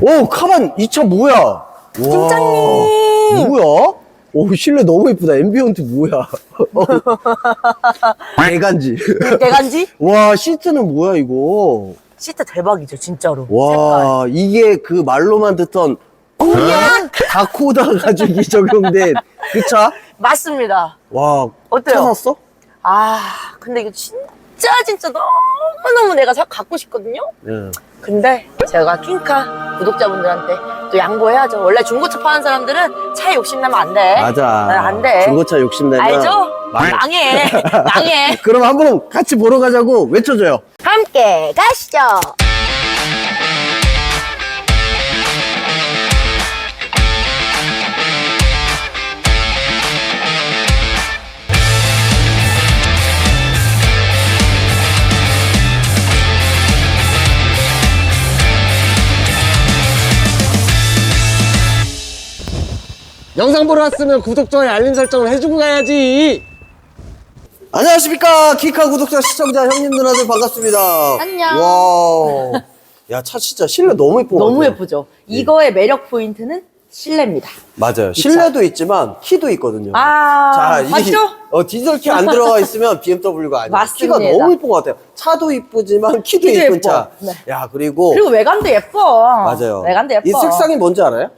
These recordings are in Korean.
오, 카반 이 차 뭐야? 와, 팀장님! 뭐야? 오, 실내 너무 예쁘다. 앰비언트 뭐야? 대간지. 대간지? 와, 시트는 뭐야, 이거? 시트 대박이죠, 진짜로. 와, 이게 그 말로만 듣던 꼬냐 다코다 가죽이 적용된 그 차? 맞습니다. 와, 어때요? 차 샀어? 아, 근데 이거 진짜 진짜 너무너무 내가 사- 갖고 싶거든요? 네. 근데 제가 킹카 구독자분들한테 또 양보해야죠. 원래 중고차 파는 사람들은 차에 욕심나면 안 돼. 맞아. 네, 안 돼. 중고차 욕심내면. 알죠? 망해. 망해. 망해. 그럼 한번 같이 보러 가자고 외쳐줘요. 함께 가시죠. 영상 보러 왔으면 구독, 좋아요, 알림 설정을 해주고 가야지. 안녕하십니까. 키카 구독자, 시청자, 형님, 누나들 반갑습니다. 안녕. 와. 야, 차 진짜 실내 너무 예쁜 것 너무 같아요. 예쁘죠? 이거의 매력 포인트는 실내입니다. 맞아요. 실내도 있지만 키도 있거든요. 아, 이- 맞죠? 어, 디젤 키 안 들어가 있으면 BMW가 아니에요. 맞습니다. 키가 너무 예쁜 것 같아요. 차도 이쁘지만 키도, 키도 예쁜 예뻐. 차. 네. 야, 그리고, 그리고 외관도 예뻐. 맞아요. 외관도 예뻐. 이 색상이 뭔지 알아요?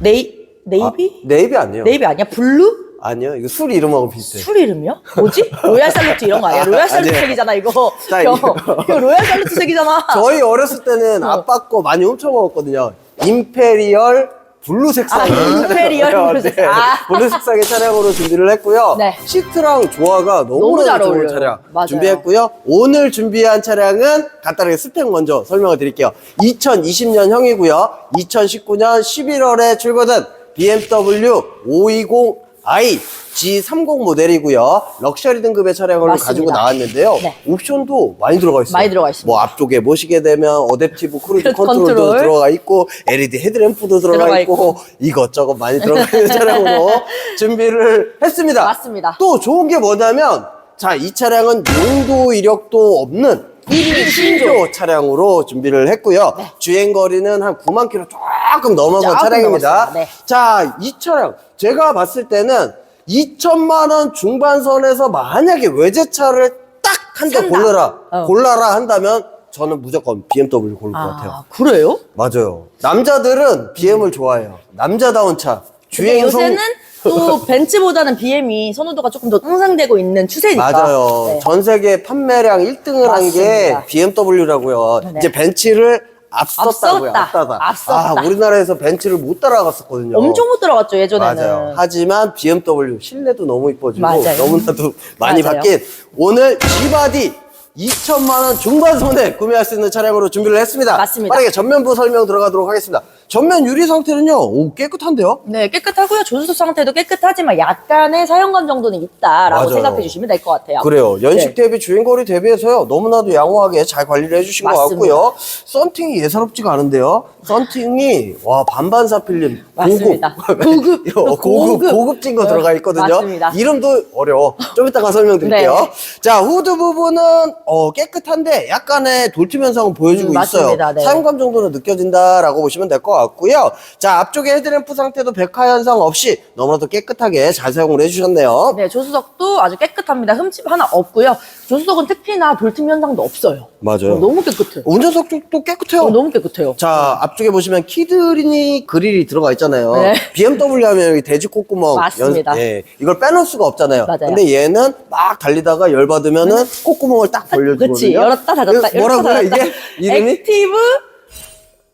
네이, 아, 네이비? 네이비 아니에요. 네이비 아니야? 블루? 아니요. 이거 술 이름하고 비슷해요. 술 이름이요? 뭐지? 로얄 살루트 이런 거 아니야? 로얄 살루트 아니에요. 색이잖아, 이거. 자, 형, 이거. 이거 로얄 살루트 색이잖아. 저희 어렸을 때는 아빠 거 많이 훔쳐 먹었거든요. 임페리얼 블루 색상의 아, 임페리얼 블루 색상. 아. 블루 색상의 차량으로 준비를 했고요. 네. 시트랑 조화가 너무 너무나 잘 좋은 어울려요. 차량 맞아요. 준비했고요. 오늘 준비한 차량은 간단하게 스펙 먼저 설명을 드릴게요. 2020년형이고요. 2019년 11월에 출고된 BMW 520i G30 모델이고요. 럭셔리 등급의 차량을 맞습니다. 가지고 나왔는데요. 네. 옵션도 많이 들어가 있어요. 많이 들어가 있습니다. 뭐 앞쪽에 모시게 되면 어댑티브 크루즈 컨트롤도 컨트롤. 들어가 있고 LED 헤드램프도 들어가, 들어가 있고, 이것저것 많이 들어가 있는 차량으로 준비를 했습니다. 맞습니다. 또 좋은 게 뭐냐면 자 이 차량은 용도 이력도 없는 1위 신조 차량으로 준비를 했고요. 주행 거리는 한 9만 킬로 조금 넘어간 조금 차량입니다. 네. 자, 이 차량 제가 봤을 때는 2천만 원 중반선에서 만약에 외제차를 딱 한 대 산다. 골라라 어. 골라라 한다면 저는 무조건 BMW 고를 것 같아요. 아, 그래요? 맞아요. 남자들은 BM을 좋아해요. 남자다운 차. 근데 주행성 요새는 또 벤츠보다는 BM이 선호도가 조금 더 상상되고 있는 추세니까. 맞아요. 네. 전 세계 판매량 1등을 한 게 맞습니다. BMW라고요. 네. 이제 벤츠를 앞섰다고요. 앞섰다. 앞다다. 앞섰다. 아, 우리나라에서 벤츠를 못 따라갔었거든요. 엄청 못 들어갔죠, 예전에는. 맞아요. 하지만 BMW 실내도 너무 이뻐지고 맞아요. 너무나도 많이 맞아요. 바뀐 오늘 G바디 2천만 원 중반선에 구매할 수 있는 차량으로 준비를 했습니다. 맞습니다. 빠르게 전면부 설명 들어가도록 하겠습니다. 전면 유리 상태는요, 오, 깨끗한데요? 네, 깨끗하고요. 조수석 상태도 깨끗하지만 약간의 사용감 정도는 있다라고 맞아요. 생각해 주시면 될 것 같아요. 그래요. 연식 네. 대비 주행거리 대비해서요. 너무나도 양호하게 잘 관리를 해주신 것 맞습니다. 같고요. 썬팅이 예사롭지가 않은데요. 썬팅이 와 반반사 필름 맞습니다. 고급 고급. 어, 고급 고급. 고급진 거 들어가 있거든요. 맞습니다. 이름도 어려워. 좀 이따가 설명드릴게요. 네. 자 후드 부분은 어, 깨끗한데 약간의 돌팀 현상은 보여주고 음, 맞습니다. 있어요. 네. 사용감 정도는 느껴진다라고 보시면 될 것 같 고요. 자 앞쪽에 헤드램프 상태도 백화 현상 없이 너무나도 깨끗하게 잘 사용을 해주셨네요. 네, 조수석도 아주 깨끗합니다. 흠집 하나 없고요. 조수석은 특히나 돌틈 현상도 없어요. 맞아요. 어, 너무 깨끗해. 운전석 쪽도 깨끗해요. 어, 너무 깨끗해요. 자, 앞쪽에 보시면 키드니 그릴이 들어가 있잖아요. 네. BMW 하면 여기 돼지 콧구멍. 맞습니다. 예, 이걸 빼놓을 수가 없잖아요. 맞아요. 근데 얘는 막 달리다가 열받으면은 콧구멍을 딱 벌려주거든요. 그치. 열었다 닫았다. 뭐라고요, 닫았다. 이게? 이름이? 액티브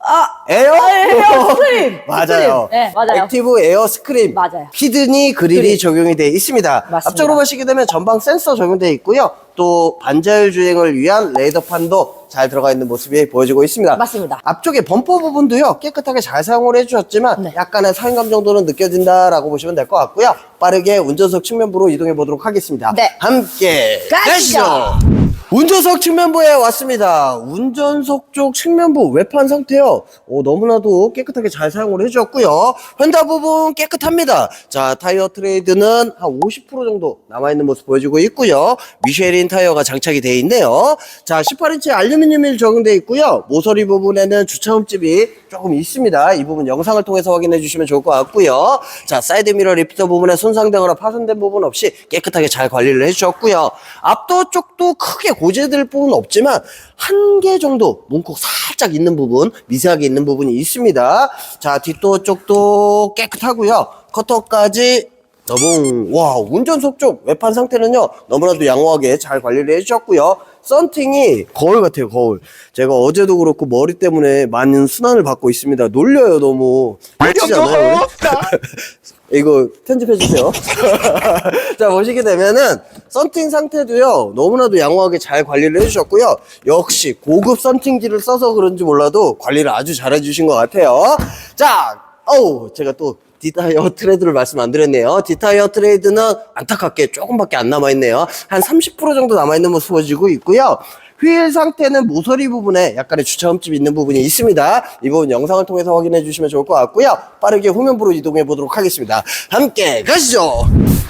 아, 에어? 아, 에어 스크린. 맞아요. 네, 맞아요. 액티브 에어 스크린. 맞아요. 키드니 그릴이 그릴. 적용이 되어 있습니다. 맞습니다. 앞쪽으로 보시게 되면 전방 센서 적용되어 있고요. 또 반자율 주행을 위한 레이더판도 잘 들어가 있는 모습이 보여지고 있습니다. 맞습니다. 앞쪽에 범퍼 부분도요 깨끗하게 잘 사용을 해주셨지만 네. 약간의 사용감 정도는 느껴진다라고 보시면 될 것 같고요. 빠르게 운전석 측면부로 이동해 보도록 하겠습니다. 네. 함께 가시죠. 가시죠. 운전석 측면부에 왔습니다. 운전석 쪽 측면부 외판 상태요. 오, 너무나도 깨끗하게 잘 사용을 해주었고요. 휀다 부분 깨끗합니다. 자, 타이어 트레이드는 한 50% 정도 남아있는 모습 보여주고 있고요. 미쉐린 타이어가 장착이 되어 있네요. 자, 18인치 알루미늄이 적용되어 있고요. 모서리 부분에는 주차음집이 조금 있습니다. 이 부분 영상을 통해서 확인해 주시면 좋을 것 같고요. 자, 사이드 미러 리프터 부분에 손상되거나 파손된 부분 없이 깨끗하게 잘 관리를 해주셨고요. 앞도 쪽도 크게 고재될 부분은 없지만 한 개 정도 문콕 살짝 있는 부분, 미세하게 있는 부분이 있습니다. 자, 뒷도 쪽도 깨끗하고요. 커터까지 너무 와 운전석 쪽 외판 상태는요 너무나도 양호하게 잘 관리를 해주셨고요 썬팅이 거울 같아요 거울. 제가 어제도 그렇고 머리 때문에 많은 순환을 받고 있습니다. 놀려요 너무. 멋지잖아요 이거 편집해 주세요. 자 보시게 되면은 썬팅 상태도요 너무나도 양호하게 잘 관리를 해주셨고요. 역시 고급 썬팅지를 써서 그런지 몰라도 관리를 아주 잘 해주신 것 같아요. 자 어우 제가 또 디타이어 트레이드를 말씀 안 드렸네요. 디타이어 트레이드는 안타깝게 조금밖에 안 남아있네요. 한 30% 정도 남아있는 모습 보여지고 있고요. 휠 상태는 모서리 부분에 약간의 주차흠집이 있는 부분이 있습니다. 이 부분 영상을 통해서 확인해 주시면 좋을 것 같고요. 빠르게 후면부로 이동해 보도록 하겠습니다. 함께 가시죠.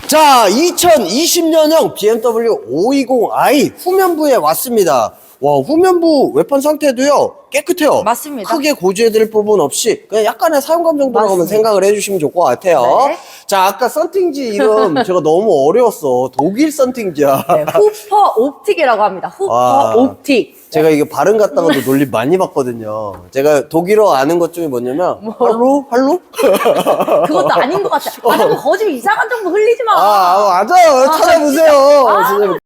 자, 2020년형 BMW 520i 후면부에 왔습니다. 와, 후면부 외판 상태도요, 깨끗해요. 맞습니다. 크게 고지해드릴 부분 없이, 그냥 약간의 사용감 정도라고 맞습니다. 생각을 해주시면 좋을 것 같아요. 네. 자, 아까 썬팅지 이름 제가 너무 어려웠어. 독일 썬팅지야. 네, 후퍼 옵틱이라고 합니다. 후퍼 아. 옵틱. 제가 이게 발음 갖다가도 논리 많이 받거든요. 제가 독일어 아는 것 중에 뭐냐면, 할로? 할로? 그것도 아닌 것 같아. 아, 자꾸 거짓 이상한 정보 흘리지 마. 아, 맞아요. 찾아보세요. 진짜. 아. 선생님.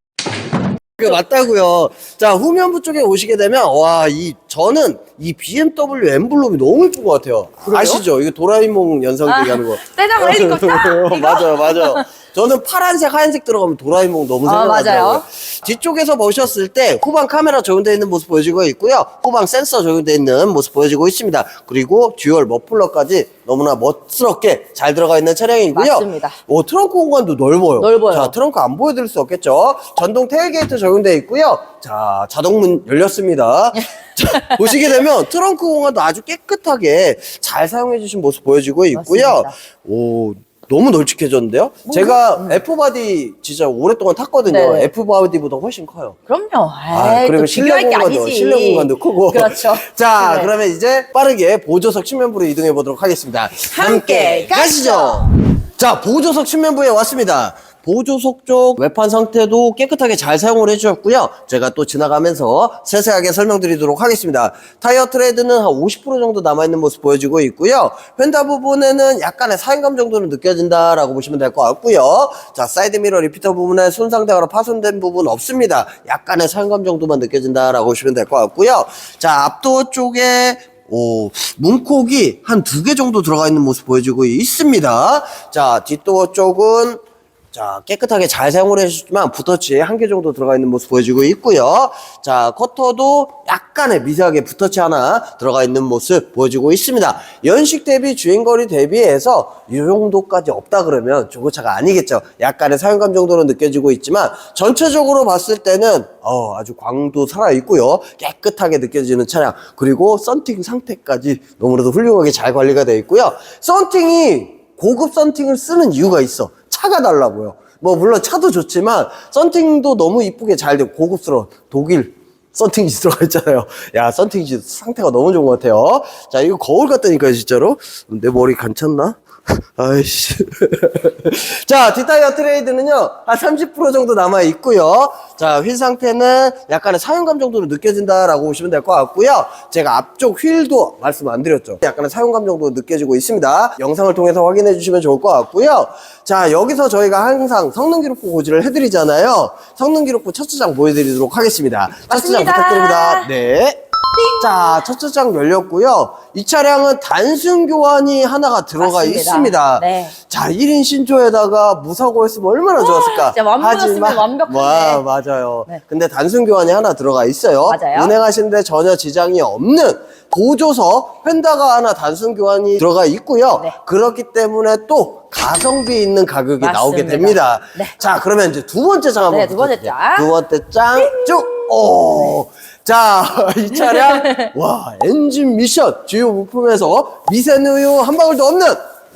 그 맞다고요. 자 후면부 쪽에 오시게 되면 와 이 저는 이 BMW 엠블럼이 너무 예쁜 것 같아요. 아시죠? 이거 도라에몽 연상 아, 얘기하는 거. 떼자고 헬리콥터. 이거? 맞아요, 맞아요. 저는 파란색, 하얀색 들어가면 도라에몽 너무 아, 생각나더라고요. 맞아요. 뒤쪽에서 보셨을 때 후방 카메라 적용되어 있는 모습 보여지고 있고요. 후방 센서 적용되어 있는 모습 보여지고 있습니다. 그리고 듀얼 머플러까지 너무나 멋스럽게 잘 들어가 있는 차량이고요. 맞습니다. 오, 트렁크 공간도 넓어요. 넓어요. 자, 트렁크 안 보여드릴 수 없겠죠. 전동 테일게이트 적용되어 있고요. 자, 자동문 열렸습니다. 자, 보시게 되면 트렁크 공간도 아주 깨끗하게 잘 사용해 주신 모습 보여지고 있고요. 맞습니다. 오, 너무 널찍해졌는데요? 제가 F바디 진짜 오랫동안 탔거든요. 음. 네. F바디보다 훨씬 커요. 그럼요. 아, 에이, 그리고 또 실내 비교할 게 공간도, 아니지. 실내 공간도 크고. 그렇죠. 자, 네. 그러면 이제 빠르게 보조석 측면부로 이동해 보도록 하겠습니다. 함께 가시죠. 자, 보조석 측면부에 왔습니다. 보조석 쪽 외판 상태도 깨끗하게 잘 사용을 해주셨고요. 제가 또 지나가면서 세세하게 설명드리도록 하겠습니다. 타이어 트레드는 한 50% 정도 남아있는 모습 보여지고 있고요. 휀다 부분에는 약간의 사용감 정도는 느껴진다라고 보시면 될 것 같고요. 자, 사이드 미러 리피터 부분에 손상되거나 파손된 부분 없습니다. 약간의 사용감 정도만 느껴진다라고 보시면 될 것 같고요. 자, 앞도어 쪽에 오, 문콕이 한 두 개 정도 들어가 있는 모습 보여지고 있습니다. 자, 뒷도어 쪽은 자, 깨끗하게 잘 사용을 해주지만 붓터치 한 개 정도 들어가 있는 모습 보여지고 있고요. 자, 커터도 약간의 미세하게 붓터치 하나 들어가 있는 모습 보여지고 있습니다. 연식 대비 주행거리 대비해서 이 정도까지 없다 그러면 중고차가 아니겠죠. 약간의 사용감 정도는 느껴지고 있지만 전체적으로 봤을 때는 어, 아주 광도 살아있고요. 깨끗하게 느껴지는 차량. 그리고 썬팅 상태까지 너무나도 훌륭하게 잘 관리가 되어 있고요. 썬팅이 고급 썬팅을 쓰는 이유가 있어. 차가 달라고요. 뭐 물론 차도 좋지만 썬팅도 너무 이쁘게 잘 되고 고급스러운 독일 썬팅지 들어가 있잖아요. 야 썬팅지 상태가 너무 좋은 것 같아요. 자 이거 거울 같다니까요 진짜로. 내 머리 괜찮나? 아이씨. 자, 뒷타이어 트레이드는요, 한 30% 정도 남아 있고요. 자, 휠 상태는 약간의 사용감 정도로 느껴진다라고 보시면 될 것 같고요. 제가 앞쪽 휠도 말씀 안 드렸죠. 약간의 사용감 정도 느껴지고 있습니다. 영상을 통해서 확인해 주시면 좋을 것 같고요. 자, 여기서 저희가 항상 성능 기록부 고지를 해드리잖아요. 성능 기록부 첫 주장 보여드리도록 하겠습니다. 첫 주장. 부탁드립니다. 네. 자, 첫 주장 열렸고요. 이 차량은 단순 교환이 하나가 들어가 맞습니다. 있습니다. 네. 자, 1인 신조에다가 무사고였으면 얼마나 좋았을까? 진짜 완벽했으면 완벽한데. 와, 맞아요. 네. 근데 단순 교환이 하나 들어가 있어요. 맞아요. 운행하시는데 전혀 지장이 없는 보조석 펜다가 하나 단순 교환이 들어가 있고요. 네. 그렇기 때문에 또 가성비 있는 가격이 맞습니다. 나오게 됩니다. 네. 자, 그러면 이제 두 번째 장 한번 네, 두 번째. 장. 두 번째 장 쭉. 오. 자, 이 차량, 와, 엔진 미션, 주요 부품에서 미세누유 한 방울도 없는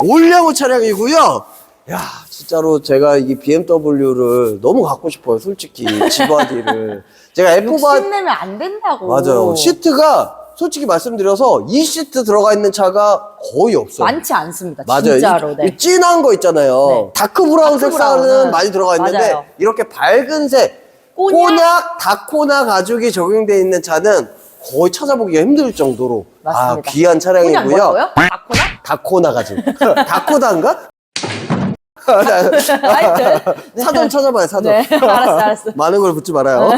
올량호 차량이고요. 야, 진짜로 제가 이 BMW를 너무 갖고 싶어요, 솔직히. 지바디를. 제가 F바, 욕심내면 안 된다고. 맞아요. 시트가 솔직히 말씀드려서 이 시트 들어가 있는 차가 거의 없어요. 많지 않습니다. 맞아요. 진짜로. 이, 네. 이 진한 거 있잖아요. 네. 다크 브라운 다크 색상은 브라운은 많이 들어가 있는데 맞아요. 이렇게 밝은 색 꼬냑? 다코나 가죽이 적용되어 있는 차는 거의 찾아보기가 힘들 정도로 아, 맞습니다. 귀한 차량이고요. 뭐라고요? 다코나? 다코나 가죽. 다코다인가? 하여튼. 사전 찾아봐요, 사전. 네. 알았어, 알았어. 많은 걸 묻지 말아요.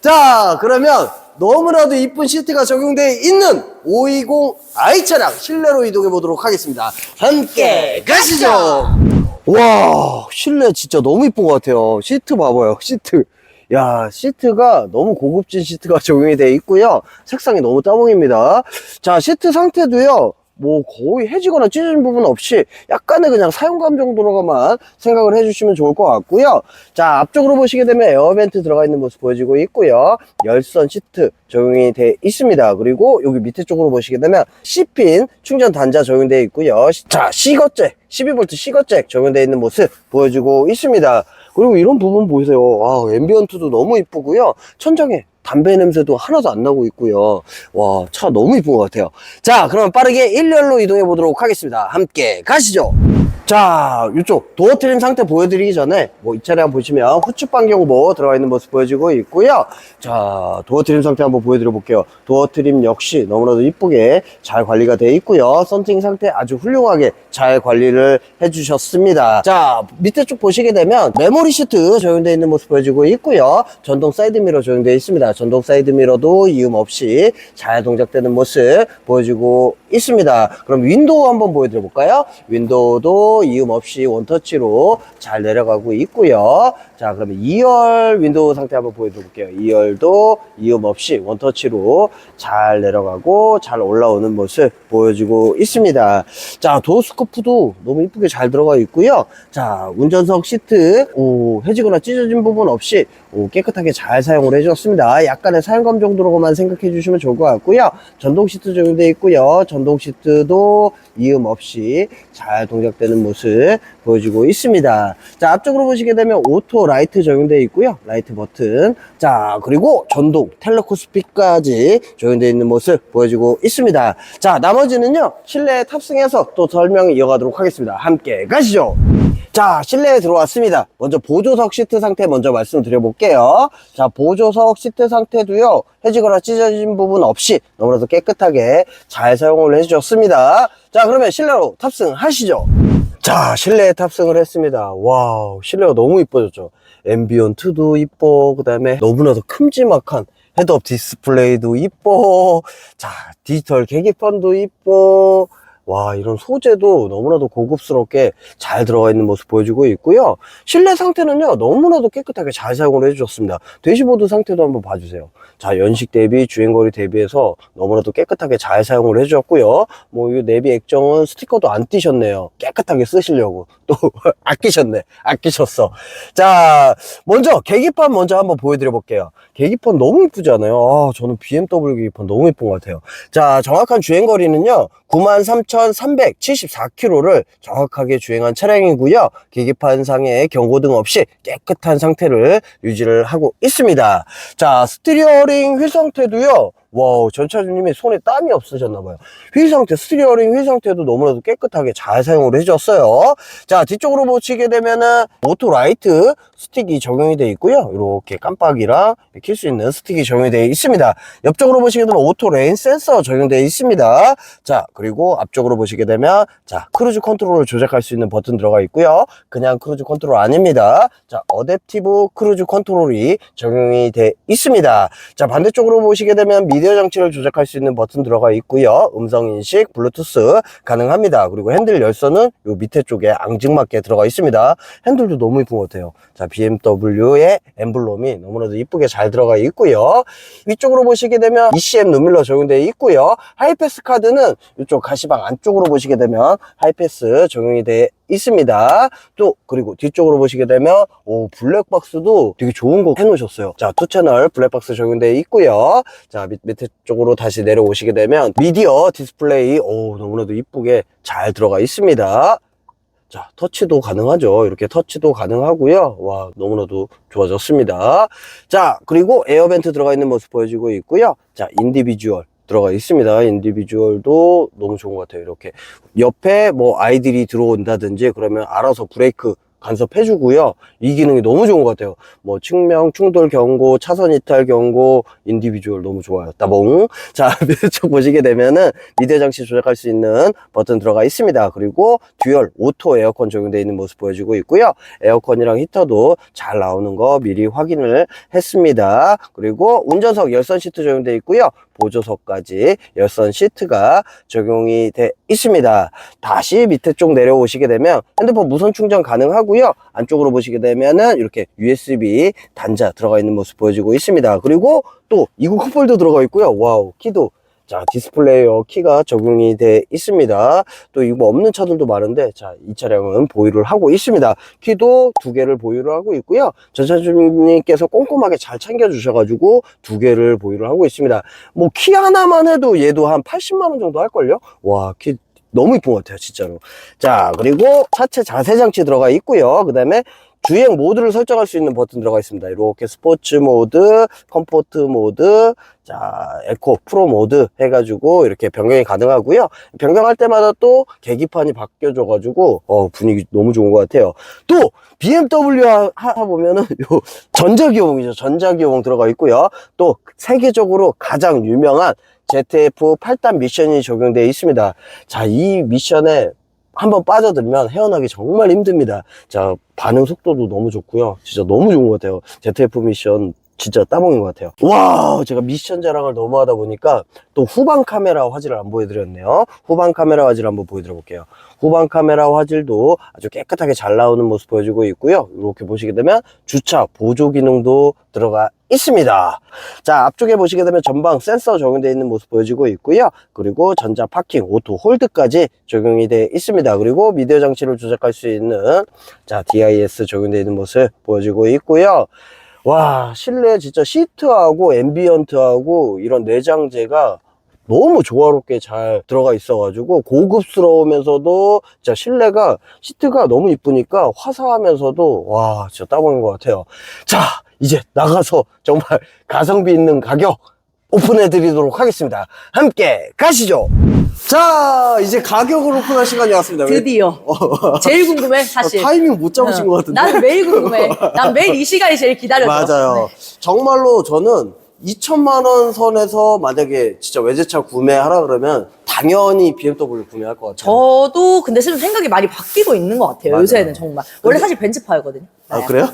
자, 그러면 너무나도 이쁜 시트가 적용되어 있는 520i 차량 실내로 이동해 보도록 하겠습니다. 함께 가시죠. 와, 실내 진짜 너무 이쁜 것 같아요. 시트 봐봐요, 시트. 야, 시트가 너무 고급진 시트가 적용이 되어 있고요. 색상이 너무 따봉입니다. 자, 시트 상태도요. 뭐 거의 해지거나 찢어진 부분 없이 약간의 그냥 사용감 정도로만 생각을 해주시면 좋을 것 같고요. 자 앞쪽으로 보시게 되면 에어벤트 들어가 있는 모습 보여지고 있고요. 열선 시트 적용이 돼 있습니다. 그리고 여기 밑에 쪽으로 보시게 되면 C핀 충전 단자 적용되어 있고요. 자 C거잭 12V C거잭 적용되어 있는 모습 보여지고 있습니다. 그리고 이런 부분 보세요. 아, 앰비언트도 너무 이쁘고요. 천장에 담배 냄새도 하나도 안 나고 있고요. 와, 차 너무 이쁜 것 같아요. 자, 그럼 빠르게 1열로 이동해 보도록 하겠습니다. 함께 가시죠. 자, 이쪽 도어 트림 상태 보여드리기 전에 뭐 이 차량 보시면 후측 반경 뭐 들어가 있는 모습 보여지고 있고요. 자, 도어 트림 상태 한번 보여드려 볼게요. 도어 트림 역시 너무나도 이쁘게 잘 관리가 되어 있고요. 썬팅 상태 아주 훌륭하게 잘 관리를 해주셨습니다. 자, 밑에 쪽 보시게 되면 메모리 시트 적용되어 있는 모습 보여지고 있고요. 전동 사이드 미러 적용되어 있습니다. 전동 사이드 미러도 이음 없이 잘 동작되는 모습 보여지고 있습니다. 그럼 윈도우 한번 보여드려 볼까요? 윈도우도 이음 없이 원터치로 잘 내려가고 있고요. 자, 그러면 2열 윈도우 상태 한번 보여드려 볼게요. 2열도 이음 없이 원터치로 잘 내려가고 잘 올라오는 모습 보여지고 있습니다. 자, 도어 스코프도 너무 이쁘게 잘 들어가 있고요. 자, 운전석 시트, 오, 해지거나 찢어진 부분 없이 오, 깨끗하게 잘 사용을 해주셨습니다. 약간의 사용감 정도로만 생각해 주시면 좋을 것 같고요. 전동 시트 적용되어 있고요. 전동 시트도 이음 없이 잘 동작되는 모습 보여주고 있습니다. 자, 앞쪽으로 보시게 되면 오토 라이트 적용되어 있고요. 라이트 버튼. 자, 그리고 전동 텔레코스픽까지 적용되어 있는 모습 보여주고 있습니다. 자, 나머지는요, 실내에 탑승해서 또 설명 이어가도록 하겠습니다. 함께 가시죠. 자, 실내에 들어왔습니다. 먼저 보조석 시트 상태 먼저 말씀드려 볼게요. 자, 보조석 시트 상태도요, 해지거나 찢어진 부분 없이 너무나도 깨끗하게 잘 사용을 해주셨습니다. 자, 그러면 실내로 탑승하시죠. 자, 실내에 탑승을 했습니다. 와우, 실내가 너무 이뻐졌죠. 앰비언트도 이뻐, 그 다음에 너무나도 큼지막한 헤드업 디스플레이도 이뻐, 자, 디지털 계기판도 이뻐, 와, 이런 소재도 너무나도 고급스럽게 잘 들어가 있는 모습 보여주고 있고요. 실내 상태는요, 너무나도 깨끗하게 잘 사용을 해주셨습니다. 대시보드 상태도 한번 봐주세요. 자, 연식 대비, 주행거리 대비해서 너무나도 깨끗하게 잘 사용을 해주셨고요. 뭐, 이 내비 액정은 스티커도 안 띄셨네요. 깨끗하게 쓰시려고. 또, 아끼셨네. 아끼셨어. 자, 먼저, 계기판 먼저 한번 보여드려 볼게요. 계기판 너무 이쁘지 않아요? 아, 저는 BMW 계기판 너무 이쁜 것 같아요. 자, 정확한 주행거리는요, 93,374km를 정확하게 주행한 차량이고요. 계기판상에 경고등 없이 깨끗한 상태를 유지를 하고 있습니다. 자, 스티리어링 휠 상태도요. 와우, 전차주님이 손에 땀이 없으셨나봐요. 휠 상태, 스티리어링 휠 상태도 너무나도 깨끗하게 잘 사용을 해줬어요. 자, 뒤쪽으로 보시게 되면은 오토 라이트 스틱이 적용이 되어 있고요. 이렇게 깜빡이랑 킬 수 있는 스틱이 적용이 되어 있습니다. 옆쪽으로 보시게 되면 오토 레인 센서 적용되어 있습니다. 자, 그리고 앞쪽으로 보시게 되면 자, 크루즈 컨트롤을 조작할 수 있는 버튼 들어가 있고요. 그냥 크루즈 컨트롤 아닙니다. 자, 어댑티브 크루즈 컨트롤이 적용이 되어 있습니다. 자, 반대쪽으로 보시게 되면 미 디어 장치를 조작할 수 있는 버튼 들어가 있고요. 음성 인식, 블루투스 가능합니다. 그리고 핸들 열선은 요 밑에 쪽에 앙증맞게 들어가 있습니다. 핸들도 너무 이쁜 것 같아요. 자, BMW의 엠블럼이 너무나도 이쁘게 잘 들어가 있고요. 위쪽으로 보시게 되면 ECM 눈밀러 적용되어 있고요. 하이패스 카드는 이쪽 가시방 안쪽으로 보시게 되면 하이패스 적용이 되어 있습니다. 또 그리고 뒤쪽으로 보시게 되면 오 블랙박스도 되게 좋은 거 해놓으셨어요. 자, 투 채널 블랙박스 적용되어 있고요. 자, 밑, 밑에 쪽으로 다시 내려오시게 되면 미디어 디스플레이 오 너무나도 이쁘게 잘 들어가 있습니다. 자, 터치도 가능하죠. 이렇게 터치도 가능하고요. 와, 너무나도 좋아졌습니다. 자, 그리고 에어벤트 들어가 있는 모습 보여지고 있고요. 자, 인디비주얼 들어가 있습니다. 인디비주얼도 너무 좋은 것 같아요. 이렇게 옆에 뭐 아이들이 들어온다든지 그러면 알아서 브레이크 간섭해 주고요. 이 기능이 너무 좋은 것 같아요. 뭐 측면 충돌 경고, 차선 이탈 경고, 인디비주얼 너무 좋아요. 따봉. 자, 밑쪽 보시게 되면은 미대 장치 조작할 수 있는 버튼 들어가 있습니다. 그리고 듀얼 오토 에어컨 적용되어 있는 모습 보여지고 있고요. 에어컨이랑 히터도 잘 나오는 거 미리 확인을 했습니다. 그리고 운전석 열선 시트 적용되어 있고요. 보조석까지 열선 시트가 적용이 돼 있습니다. 다시 밑에 쪽 내려오시게 되면 핸드폰 무선 충전 가능하고요. 안쪽으로 보시게 되면은 이렇게 USB 단자 들어가 있는 모습 보여지고 있습니다. 그리고 또 이구 컵홀더 들어가 있고요. 와우, 키도 자, 디스플레이어 키가 적용이 돼 있습니다. 또 이거 없는 차들도 많은데, 자, 이 차량은 보유를 하고 있습니다. 키도 두 개를 보유를 하고 있고요. 전차주님께서 꼼꼼하게 잘 챙겨 주셔가지고 두 개를 보유를 하고 있습니다. 뭐, 키 하나만 해도 얘도 한 80만원 정도 할걸요? 와, 키 너무 이쁜 것 같아요, 진짜로. 자, 그리고 차체 자세 장치 들어가 있고요. 그 다음에 주행 모드를 설정할 수 있는 버튼 들어가 있습니다. 이렇게 스포츠 모드, 컴포트 모드, 자, 에코, 프로 모드 해가지고 이렇게 변경이 가능하고요. 변경할 때마다 또 계기판이 바뀌어져가지고, 어, 분위기 너무 좋은 것 같아요. 또, BMW 하, 하 보면은 요 전자기어봉이죠. 전자기어봉 들어가 있고요. 또, 세계적으로 가장 유명한 ZF 8단 미션이 적용되어 있습니다. 자, 이 미션에 한번 빠져들면 헤어나기 정말 힘듭니다. 자, 반응 속도도 너무 좋고요. 진짜 너무 좋은 것 같아요. ZF 미션 진짜 따봉인 것 같아요. 와, 제가 미션 자랑을 너무 하다 보니까 또 후방 카메라 화질을 안 보여드렸네요. 후방 카메라 화질 한번 보여드려 볼게요. 후방 카메라 화질도 아주 깨끗하게 잘 나오는 모습 보여주고 있고요. 이렇게 보시게 되면 주차 보조 기능도 들어가 있습니다. 자, 앞쪽에 보시게 되면 전방 센서 적용되어 있는 모습 보여지고 있고요. 그리고 전자 파킹, 오토 홀드까지 적용이 되어 있습니다. 그리고 미디어 장치를 조작할 수 있는 자, DIS 적용되어 있는 모습 보여지고 있고요. 와, 실내 진짜 시트하고 앰비언트하고 이런 내장재가 너무 조화롭게 잘 들어가 있어 가지고 고급스러우면서도 진짜 실내가 시트가 너무 이쁘니까 화사하면서도 와 진짜 따봉인 것 같아요. 자 이제 나가서 정말 가성비 있는 가격 오픈해 드리도록 하겠습니다. 함께 가시죠 자 이제 가격을 오픈할 시간이 왔습니다 왜- 드디어. 제일 궁금해, 사실. 어, 타이밍 못 잡으신 어, 것 같은데 난 매일 궁금해. 난 매일 이 시간이 제일 기다려져. 맞아요. 네. 정말로 저는 2천만 원 선에서 만약에 진짜 외제차 구매하라 그러면 당연히 BMW 구매할 것 같아요. 저도 근데 지금 생각이 많이 바뀌고 있는 것 같아요. 맞아요. 요새는 정말. 원래 사실 벤츠파였거든요. 아 그래요?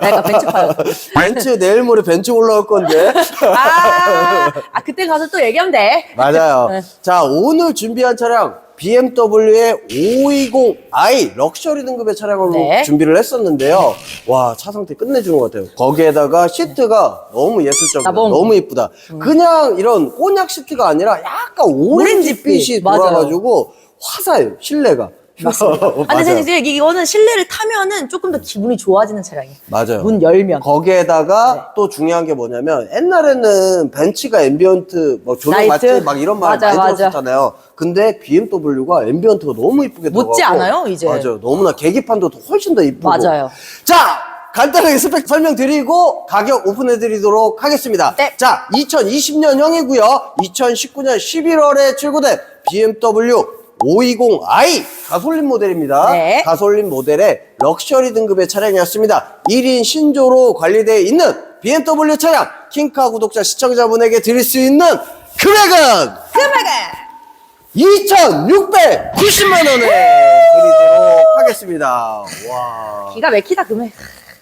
내가 벤츠파였거든. 벤츠 내일 모레 벤츠 올라올 건데. 아, 아, 그때 가서 또 얘기하면 돼. 맞아요. 네. 자 오늘 준비한 차량 BMW의 520i 럭셔리 등급의 차량으로 네. 준비를 했었는데요. 와 차 상태 끝내주는 것 같아요. 거기에다가 시트가 너무 예술적이다. 나봉. 너무 이쁘다. 그냥 이런 꼬냑 시트가 아니라 약간 오렌지빛이 오렌지빛. 맞아요. 돌아가지고 화사해요. 실내가. 맞습니다. 아, 근데 맞아요. 사실 이제 이거는 실내를 타면은 조금 더 기분이 좋아지는 차량이에요. 맞아요. 문 열면. 거기에다가 네. 또 중요한 게 뭐냐면 옛날에는 벤츠가 앰비언트 뭐 조명 라이트? 맞지 막 이런 말 맞아, 많이 맞아. 들었었잖아요. 근데 BMW가 앰비언트가 너무 이쁘게 들어가고 묻지 않아요, 이제? 맞아요. 너무나 계기판도 훨씬 더 이쁘고. 맞아요. 자, 간단하게 스펙 설명드리고 가격 오픈해 드리도록 하겠습니다. 네. 자, 2020년형이고요. 2019년 11월에 출고된 BMW 520i 가솔린 모델입니다. 네. 가솔린 모델의 럭셔리 등급의 차량이었습니다. 1인 신조로 관리되어 있는 BMW 차량 킹카 구독자 시청자분에게 드릴 수 있는 금액은 금액은 2,690만 원에 드리도록 하겠습니다. 와. 기가 막히다 금액.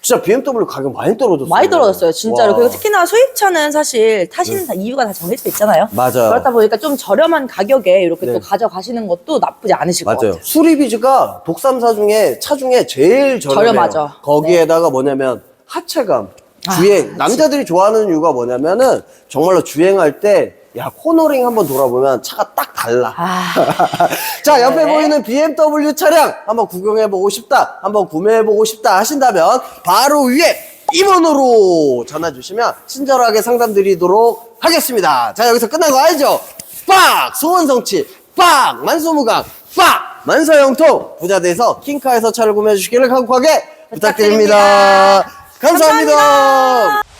진짜 BMW 가격 많이 떨어졌어요. 많이 떨어졌어요, 진짜로. 와. 그리고 특히나 수입차는 사실 타시는 다 이유가 다 정해져 있잖아요. 맞아요. 그렇다 보니까 좀 저렴한 가격에 이렇게 네. 또 가져가시는 것도 나쁘지 않으실 것 맞아요. 같아요. 수리비즈가 독삼사 중에 차 중에 제일 저렴해요. 저렴하죠. 네. 거기에다가 뭐냐면 하체감, 주행. 아, 남자들이 좋아하는 이유가 뭐냐면은 정말로 주행할 때 야 코너링 한번 돌아보면 차가 딱 달라. 아. 자 옆에 네. 보이는 BMW 차량 한번 구경해보고 싶다, 한번 구매해보고 싶다 하신다면 바로 위에 임원으로 전화 주시면 친절하게 상담 드리도록 하겠습니다. 자 여기서 끝난 거 알죠? 빡 소원성취, 빡 만소무강, 빡 만사형통 부자대에서 킹카에서 차를 구매해 주시기를 간곡하게 부탁드립니다. 부탁드립니다. 감사합니다. 감사합니다.